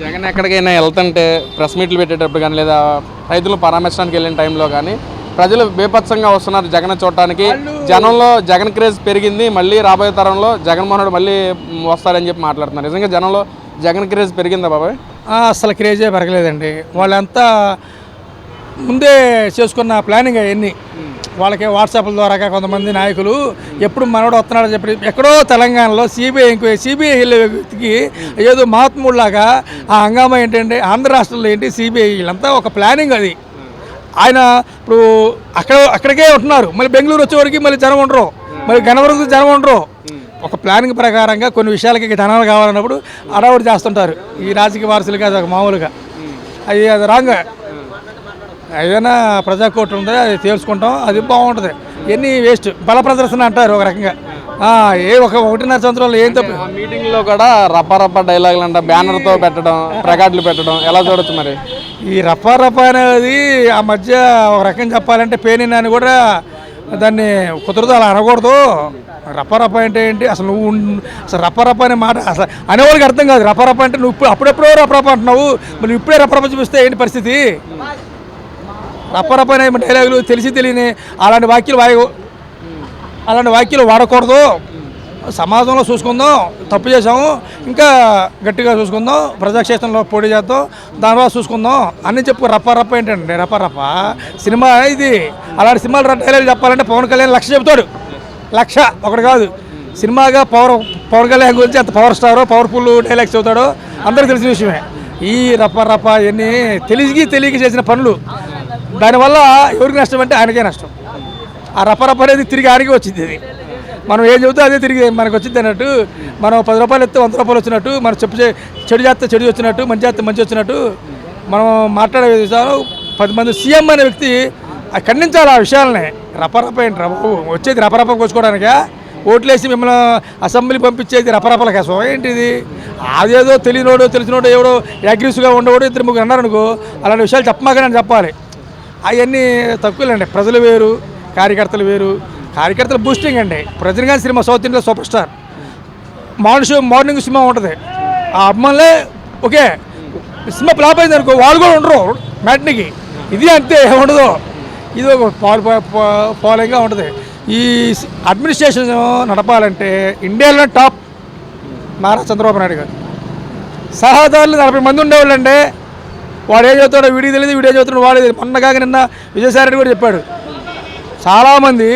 జగన్ ఎక్కడికైనా వెళ్తుంటే ప్రెస్ మీట్లు పెట్టేటప్పుడు కానీ లేదా రైతులు పరామర్శడానికి వెళ్ళిన టైంలో కానీ ప్రజలు బేపత్సంగా వస్తున్నారు జగన్ చూడటానికి. జనంలో జగన్ క్రేజ్ పెరిగింది మళ్ళీ రాబోయే తరంలో జగన్మోహన్ రెడ్డి మళ్ళీ వస్తారని చెప్పి మాట్లాడుతున్నారు. నిజంగా జనంలో జగన్ క్రేజ్ పెరిగిందా బాబాయ్? అసలు క్రేజే పెరగలేదండి. వాళ్ళంతా ముందే చేసుకున్న ప్లానింగ్ అవన్నీ. వాళ్ళకి వాట్సాప్ల ద్వారా కొంతమంది నాయకులు ఎప్పుడు మనోడు వస్తున్నాడని చెప్పి ఎక్కడో తెలంగాణలో సిబిఐ ఎంక్వైరీ సిబిఐ వెళ్ళే వ్యక్తికి ఏదో మహాత్ముడిలాగా ఆ హంగామా ఏంటంటే ఆంధ్ర రాష్ట్రంలో ఏంటి సిబిఐ వీళ్ళంతా ఒక ప్లానింగ్ అది. ఆయన ఇప్పుడు అక్కడ అక్కడికే ఉంటున్నారు. మళ్ళీ బెంగళూరు వచ్చేవరకు మళ్ళీ జనం ఉండరు. మళ్ళీ గణవరకు జనం ఉండరు. ఒక ప్లానింగ్ ప్రకారంగా కొన్ని విషయాలకి ధనాలు కావాలన్నప్పుడు అడవుడు చేస్తుంటారు. ఈ రాజకీయ వారసులుగా అది ఒక మామూలుగా. అది అది రాంగ్. ఏదైనా ప్రజాకోర్టు ఉంది అది తేల్చుకుంటాం అది బాగుంటుంది. ఇవన్నీ వేస్ట్ బల ప్రదర్శన అంటారు ఒక రకంగా. ఏ ఒక ఒకటిన్నర సంవత్సరాలు ఏం తప్పు. మీటింగ్లో కూడా రప్ప రప్ప డైలాగులు అంట బ్యానర్తో పెట్టడం ప్లకార్డులు పెట్టడం ఎలా చూడొచ్చు మరి? ఈ రప్పా రప్పా అనేది ఆ మధ్య ఒక రకం చెప్పాలంటే పేనిన్ అని కూడా దాన్ని కుదరదు అలా అనకూడదు. రప్ప అంటే ఏంటి? అసలు నువ్వు అసలు రప్ప రప్ప అనే మాట అసలు అనేవాళ్ళకి అర్థం కాదు. రప్ప అంటే నువ్వు ఇప్పుడు అప్పుడెప్పుడో రప్ప రప్ప అంటున్నావు. మరి ఇప్పుడే రప్ప రప్ప చూపిస్తే ఏంటి పరిస్థితి? రప్ప రప్ప డైలాగులు తెలిసి తెలియని అలాంటి వాక్యలు వాయ అలాంటి వాక్యాలు వాడకూడదు. సమాజంలో చూసుకుందాం తప్పు చేసాము ఇంకా గట్టిగా చూసుకుందాం ప్రజాక్షేత్రంలో పోటీ చేద్దాం దానివల్ల చూసుకుందాం. అన్నీ చెప్పు రప్ప రప్ప ఏంటండి రప్ప రప్ప. సినిమా ఇది. అలాంటి సినిమాలు డైలాగ్ చెప్పాలంటే పవన్ కళ్యాణ్ లక్ష చెబుతాడు. లక్ష ఒకటి కాదు. సినిమాగా పవర్ పవన్ కళ్యాణ్ గురించి అంత పవర్ స్టారో పవర్ఫుల్ డైలాగ్స్ చెబుతాడో అందరికీ తెలిసిన విషయమే. ఈ రప్ప రప్ప ఇవన్నీ తెలిసి తెలియక చేసిన పనులు. దానివల్ల ఎవరికి నష్టం అంటే ఆయనకే నష్టం. ఆ రప్ప అనేది తిరిగి ఆయనకే వచ్చింది ఇది. మనం ఏం చెబుతా అదే తిరిగి మనకు వచ్చింది అన్నట్టు మనం పది రూపాయలు ఎత్తే వంద రూపాయలు వచ్చినట్టు మనం చెప్పు చే- చెడు చేస్తే చెడు వచ్చినట్టు మంచి చేస్తే మంచి వచ్చినట్టు మనం మాట్లాడే విధానం పది మంది సీఎం అనే వ్యక్తి ఖండించాలి ఆ విషయాలని. రపరప ఏంటి రప వచ్చేది రపరప కోసుకోవడానికా? ఓట్లేసి మిమ్మల్ని అసెంబ్లీ పంపించేది రపరపల కోసం ఏంటిది? అదేదో తెలియనోడు తెలిసినోడు ఎవడో అగ్రెసివ్గా ఉండేవాడు ఇద్దరు ముగ్గురు అన్నారనుకో అలాంటి విషయాలు చెప్పమాకనే చెప్పాలి. అవన్నీ తక్కువలేండి. ప్రజలు వేరు కార్యకర్తలు వేరు. కార్యకర్తలు బూస్టింగ్ అండి. Rajinikanth cinema South India super star morning show morning cinema ఉంటుంది. ఆ అమ్మాయిలే ఓకే సినిమా ఫ్లాప్ అయింది అనుకో వాళ్ళు కూడా ఉండరు. మ్యాట్నికి. ఇది అంతే ఉండదు ఇది ఒక ఫాలోయింగ్గా ఉంటుంది. ఈ అడ్మినిస్ట్రేషన్ నడపాలంటే ఇండియాలో టాప్ నారా చంద్రబాబు నాయుడు గారు. సహాదారులు నలభై మంది ఉండేవాళ్ళంటే వాడు ఏం చదువుతాడో వీడికి తెలియదు వీడియో చదువుతాడు వాడు తెలియదు. మొన్నగాక నిన్న విజయసాయి రెడ్డి కూడా చెప్పాడు. చాలామంది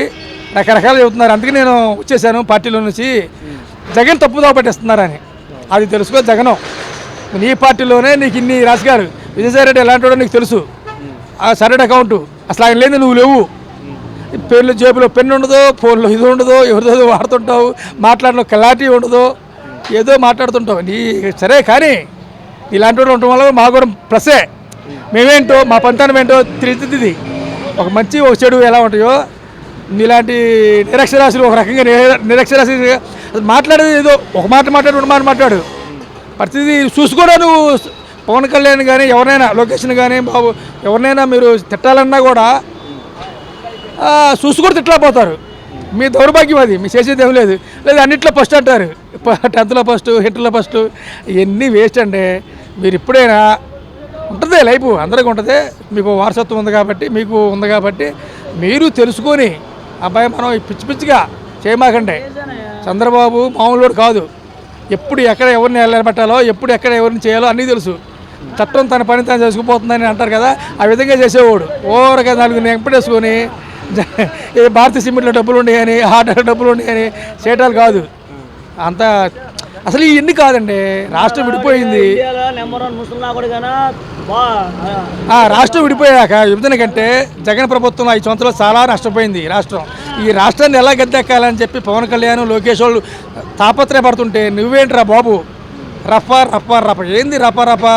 రకరకాలు చెబుతున్నారు. అందుకే నేను వచ్చేసాను పార్టీలో నుంచి. జగన్ తప్పుదో పట్టిస్తున్నారని. అది తెలుసుకో జగనం. నీ పార్టీలోనే నీకు ఇన్ని రాజుగారు విజయసాయి రెడ్డి ఎలాంటి వాడో నీకు తెలుసు. ఆ సరైన అకౌంట్. అసలు ఆయన లేదు నువ్వు లేవు. పెన్ను జేబులో పెన్ను ఉండదు ఫోన్లో ఇది ఉండదు ఎవరిదో వాడుతుంటావు. మాట్లాడిన క్లారిటీ ఉండదు ఏదో మాట్లాడుతుంటావు. నీ సరే కానీ ఇలాంటి వాడు ఉండటం వల్ల మా కూడా ప్లస్సే మేమేంటో మా పంతనం ఏంటో తెలిసింది ఒక మంచి ఒక చెడు ఎలా ఉంటాయో ఇలాంటి నిరక్షరాశులు ఒక రకంగా నిరక్షరాశి మాట్లాడేది ఏదో ఒక మాట మాట్లాడు రెండు మాట మాట్లాడు. ప్రతిదీ చూసుకోవడం నువ్వు పవన్ కళ్యాణ్ కానీ ఎవరినైనా లొకేషన్ కానీ బాబు ఎవరినైనా మీరు తిట్టాలన్నా కూడా చూసుకొని తిట్టలేకపోతారు. మీ దౌర్భాగ్యం అది. మీ చేసేది ఏం లేదు. లేదు అన్నింటిలో ఫస్ట్ అంటారు. టెన్త్లో ఫస్ట్ ఇంటర్లో ఫస్ట్ ఇవన్నీ వేస్ట్ అండి. మీరు ఇప్పుడైనా ఉంటుంది లైఫ్ అందరికీ ఉంటుంది. మీకు వారసత్వం ఉంది కాబట్టి మీకు ఉంది కాబట్టి మీరు తెలుసుకొని అబ్బాయి మనం పిచ్చి పిచ్చిగా చేయమాకండి. చంద్రబాబు మామూలు కాదు. ఎప్పుడు ఎక్కడ ఎవరిని నిలబెట్టాలో ఎప్పుడు ఎక్కడ ఎవరిని చేయాలో అన్నీ తెలుసు. చట్టం తన పని తను చేసుకుపోతుందని అంటారు కదా ఆ విధంగా చేసేవాడు. ఓవర్గా నాలుగు ఎంపటేసుకొని జ- ఏ భారతీయ సిమెంట్లో డబ్బులు ఉన్నాయని హార్డ్వేర్ డబ్బులు ఉన్నాయని చేయటాలు కాదు. అంతా అసలు ఇవన్నీ కాదండి? రాష్ట్రం విడిపోయింది. రాష్ట్రం విడిపోయాక విభజన కంటే జగన్ ప్రభుత్వం ఐదు సంవత్సరాలు చాలా నష్టపోయింది రాష్ట్రం. ఈ రాష్ట్రాన్ని ఎలా గద్దెక్కాలని చెప్పి పవన్ కళ్యాణ్ లోకేష్ వాళ్ళు తాపత్రయపడుతుంటే నువ్వేంట్రా బాబు? రఫా రఫా రఫ. ఏంది రఫా రఫా?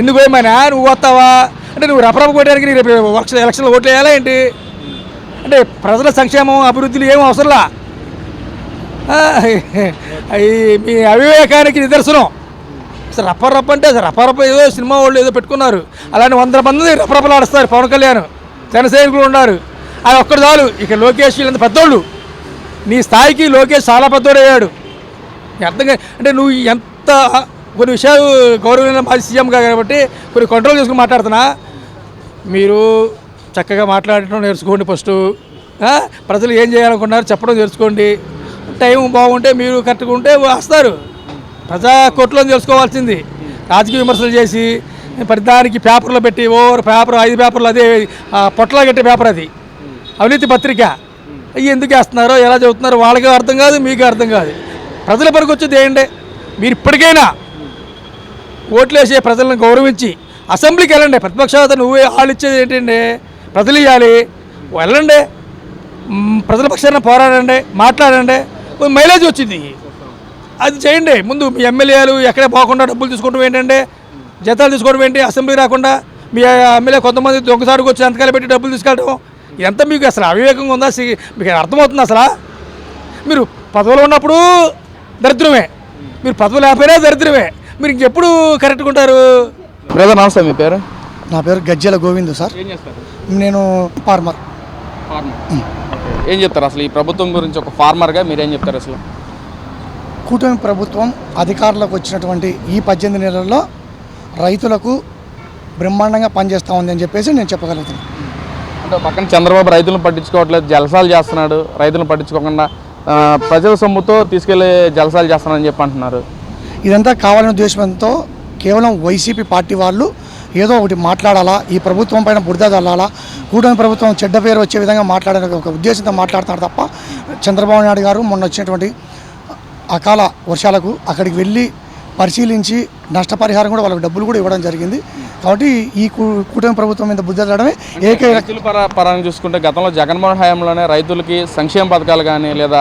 ఎందుకు ఏమైనా నువ్వు వస్తావా? అంటే నువ్వు రఫరఫ కొట్టడానికి నీకు రేపు ఎలక్షన్ ఎలక్షన్లో ఓట్లు వేయాలా ఏంటి? అంటే ప్రజల సంక్షేమం అభివృద్ధులు ఏం అవసరంలా? మీ అవివేకానికి నిదర్శనం. అసలు రప్ప రప్ప అంటే అసలు రప్పరప్ప ఏదో సినిమా వాళ్ళు ఏదో పెట్టుకున్నారు. అలాంటి వంద మంది రప్పరప్పలు ఆడుస్తారు పవన్ కళ్యాణ్. జన సైనికులు ఉన్నారు. అది ఒక్కడు చాలు. ఇక లోకేష్ వీళ్ళంత పెద్దోళ్ళు. నీ స్థాయికి లోకేష్ చాలా పెద్దోడు అయ్యాడు అర్థం అంటే నువ్వు ఎంత కొన్ని విషయాలు గౌరవమైన మాజీ సీఎం కాబట్టి కొన్ని కంట్రోల్ చేసుకుని మాట్లాడుతున్నా. మీరు చక్కగా మాట్లాడటం నేర్చుకోండి ఫస్ట్. ప్రజలు ఏం చేయాలనుకున్నారు చెప్పడం నేర్చుకోండి. టైం బాగుంటే మీరు కరెక్ట్గా ఉంటే వస్తారు. ప్రజా కోర్టులో తెలుసుకోవాల్సింది. రాజకీయ విమర్శలు చేసి ప్రతిదానికి పేపర్లో పెట్టి ఓవర్ పేపర్ ఐదు పేపర్లు అదే ఆ, పొట్టలో కట్టే పేపర్ అది. అవినీతి పత్రిక. అవి ఎందుకు వేస్తున్నారో ఎలా చదువుతున్నారో వాళ్ళకి అర్థం కాదు మీకు అర్థం కాదు. ప్రజల పరికి వచ్చేది ఏంటంటే మీరు ఇప్పటికైనా ఓట్లు వేసే ప్రజలను గౌరవించి అసెంబ్లీకి వెళ్ళండి. ప్రతిపక్షాత నువ్వే వాళ్ళు ఇచ్చేది ఏంటండి ప్రజలు ఇవ్వాలి వెళ్ళండి. ప్రజల పక్షాన పోరాడండి మాట్లాడండి. మైలేజ్ వచ్చింది. అది చేయండి. ముందు మీ ఎమ్మెల్యేలు ఎక్కడే పోకుండా డబ్బులు తీసుకోవడం ఏంటంటే జీతాలు తీసుకోవడం ఏంటి అసెంబ్లీ రాకుండా మీ ఎమ్మెల్యే కొంతమంది దొంగసారికి వచ్చి అంతకాలు పెట్టి డబ్బులు తీసుకెళ్ళడం ఎంత మీకు అసలు అవివేకంగా ఉందా? సి- మీకు అర్థమవుతుంది అసలు? మీరు పదవులు ఉన్నప్పుడు దరిద్రమే. మీరు పదవులు లేకపోయినా దరిద్రమే. మీరు ఇంకెప్పుడు కరెక్ట్గా ఉంటారు? బ్రదర్ నమస్తే మీ పేరు? నా పేరు గజ్జల గోవిందు సార్. ఏం చేస్తారు? నేను ఫార్మర్. ఏం చెప్తారు అసలు ఈ ప్రభుత్వం గురించి ఒక ఫార్మర్గా మీరేం చెప్తారు అసలు? కూటమి ప్రభుత్వం అధికారంలోకి వచ్చినటువంటి ఈ పద్దెనిమిది నెలల్లో రైతులకు బ్రహ్మాండంగా పనిచేస్తూ ఉంది అని చెప్పేసి నేను చెప్పగలుగుతాను అంటే పక్కన చంద్రబాబు రైతులను పట్టించుకోవట్లేదు జలసాలు చేస్తున్నాడు రైతులను పట్టించుకోకుండా ప్రజల సొమ్ముతో తీసుకెళ్ళి జలసాలు చేస్తున్నాడని చెప్పి అంటున్నారు. ఇదంతా కావాలనే ఉద్దేశంతో కేవలం వైసీపీ పార్టీ వాళ్ళు ఏదో ఒకటి మాట్లాడాలా ఈ ప్రభుత్వం పైన బురద చల్లాలా కూటమి ప్రభుత్వం చెడ్డ పేరు వచ్చే విధంగా మాట్లాడే ఒక ఉద్దేశంతో మాట్లాడుతున్నారు తప్ప చంద్రబాబు నాయుడు గారు మొన్న వచ్చినటువంటి అకాల వర్షాలకు అక్కడికి వెళ్ళి పరిశీలించి నష్టపరిహారం కూడా వాళ్ళకి డబ్బులు కూడా ఇవ్వడం జరిగింది. కాబట్టి ఈ కూటమి ప్రభుత్వం మీద బుద్ధి చల్లడమే ఏకైక రైతుల పర పరంగా చూసుకుంటే గతంలో జగన్మోహన్ హయాంలోనే రైతులకి సంక్షేమ పథకాలు కానీ లేదా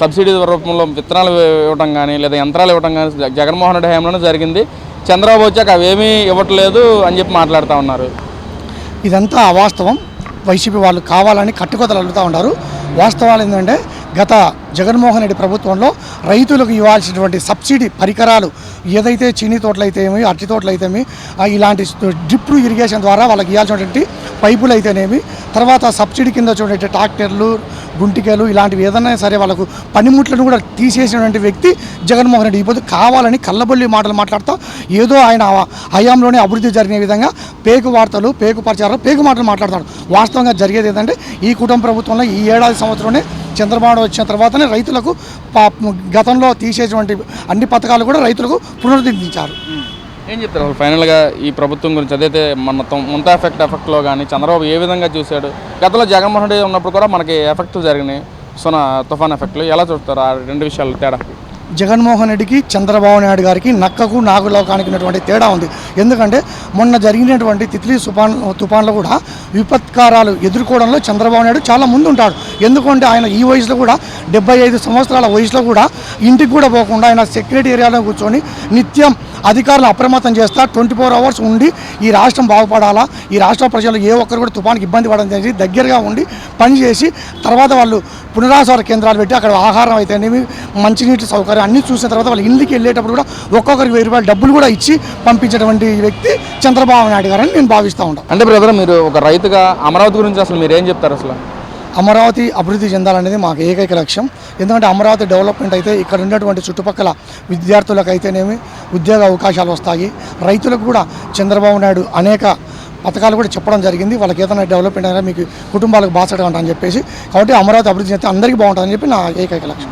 సబ్సిడీ రూపంలో విత్తనాలు ఇవ్వడం కానీ లేదా యంత్రాలు ఇవ్వడం కానీ జగన్మోహన్ రెడ్డి హయాంలోనే జరిగింది. చంద్రబాబు వచ్చాక అవేమీ ఇవ్వట్లేదు అని చెప్పి మాట్లాడుతూ ఉన్నారు. ఇదంతా అవాస్తవం. వైసీపీ వాళ్ళు కావాలని కట్టుకొతలు అల్లుతూ ఉన్నారు. వాస్తవాలు ఏంటంటే గత జగన్మోహన్ రెడ్డి ప్రభుత్వంలో రైతులకు ఇవ్వాల్సినటువంటి సబ్సిడీ పరికరాలు ఏదైతే చీనీ తోటలైతేమి అరటి తోటలు ఇలాంటి డ్రిప్ ఇరిగేషన్ ద్వారా వాళ్ళకి ఇవ్వాల్సినటువంటి పైపులు అయితేనేమి తర్వాత సబ్సిడీ కింద వచ్చేటువంటి ట్రాక్టర్లు గుంటికలు ఇలాంటివి ఏదైనా సరే వాళ్ళకు పనిముట్లను కూడా తీసేసినటువంటి వ్యక్తి జగన్మోహన్ రెడ్డి. ఇప్పుడు కావాలని కళ్ళబొల్లి మాటలు మాట్లాడుతూ ఏదో ఆయన హయాంలోనే అభివృద్ధి జరిగిన విధంగా పేకు వార్తలు పేకు ప్రచారాలు పేకు మాటలు మాట్లాడతాడు. వాస్తవంగా జరిగేది ఏంటంటే ఈ కుటుంబ ప్రభుత్వంలో ఈ ఏడాది సంవత్సరంలోనే చంద్రబాబు వచ్చిన తర్వాతనే రైతులకు పా- గతంలో తీసేటువంటి అన్ని పథకాలు కూడా రైతులకు పునరుద్ధరించారు. ఏం చెప్తారు అసలు ఫైనల్గా ఈ ప్రభుత్వం గురించి? అదైతే మన ముంత ఎఫెక్ట్ ఎఫెక్ట్లో కానీ చంద్రబాబు ఏ విధంగా చూశాడు? గతంలో జగన్మోహన్ రెడ్డి ఉన్నప్పుడు కూడా మనకి ఎఫెక్ట్ జరిగినాయి. సునా తుఫాన్ ఎఫెక్ట్లు ఎలా చూస్తారు ఆ రెండు విషయాలు తేడా? జగన్మోహన్ రెడ్డికి చంద్రబాబు నాయుడు గారికి నక్కకు నాగులోకానికి ఉన్నటువంటి తేడా ఉంది. ఎందుకంటే మొన్న జరిగినటువంటి తిత్లీ తుఫాన్ తుఫాన్లు కూడా విపత్కారాలు ఎదుర్కోవడంలో చంద్రబాబు నాయుడు చాలా ముందు ఉంటాడు ఎందుకంటే ఆయన ఈ వయసులో కూడా డెబ్బై ఐదు సంవత్సరాల వయసులో కూడా ఇంటికి కూడా పోకుండా ఆయన సెక్రటేరియాలో ఏరియాలో కూర్చొని నిత్యం అధికారులు అప్రమత్తం చేస్తా ట్వంటీ ఫోర్ అవర్స్ ఉండి ఈ రాష్ట్రం బాగుపడాలా? ఈ రాష్ట్ర ప్రజలు ఏ ఒక్కరు కూడా తుఫానికి ఇబ్బంది పడడం జరిగి దగ్గరగా ఉండి పనిచేసి తర్వాత వాళ్ళు పునరాసార కేంద్రాలు పెట్టి అక్కడ ఆహారం అయితేనేమి మంచినీటి సౌకర్యం అన్నీ చూసిన తర్వాత వాళ్ళు ఇంటికి వెళ్ళేటప్పుడు కూడా ఒక్కొక్కరికి వెయ్యి రూపాయలు డబ్బులు కూడా ఇచ్చి పంపించేటువంటి వ్యక్తి చంద్రబాబు నాయుడు గారని నేను భావిస్తూ ఉంటాను అంటే బ్రదర్ మీరు ఒక రైతుగా అమరావతి గురించి అసలు మీరు ఏం చెప్తారు అసలు? అమరావతి అభివృద్ధి చెందాలనేది మాకు ఏకైక లక్ష్యం. ఎందుకంటే అమరావతి డెవలప్మెంట్ అయితే ఇక్కడ ఉన్నటువంటి చుట్టుపక్కల విద్యార్థులకు అయితేనేమి ఉద్యోగ అవకాశాలు వస్తాయి. రైతులకు కూడా చంద్రబాబు నాయుడు అనేక పథకాలు కూడా చెప్పడం జరిగింది. వాళ్ళకి ఏదైనా డెవలప్మెంట్ అయినా మీకు కుటుంబాలకు బాసడం అని చెప్పేసి. కాబట్టి అమరావతి అభివృద్ధి చెందితే అందరికీ బాగుంటుందని చెప్పి నా ఏకైక లక్ష్యం.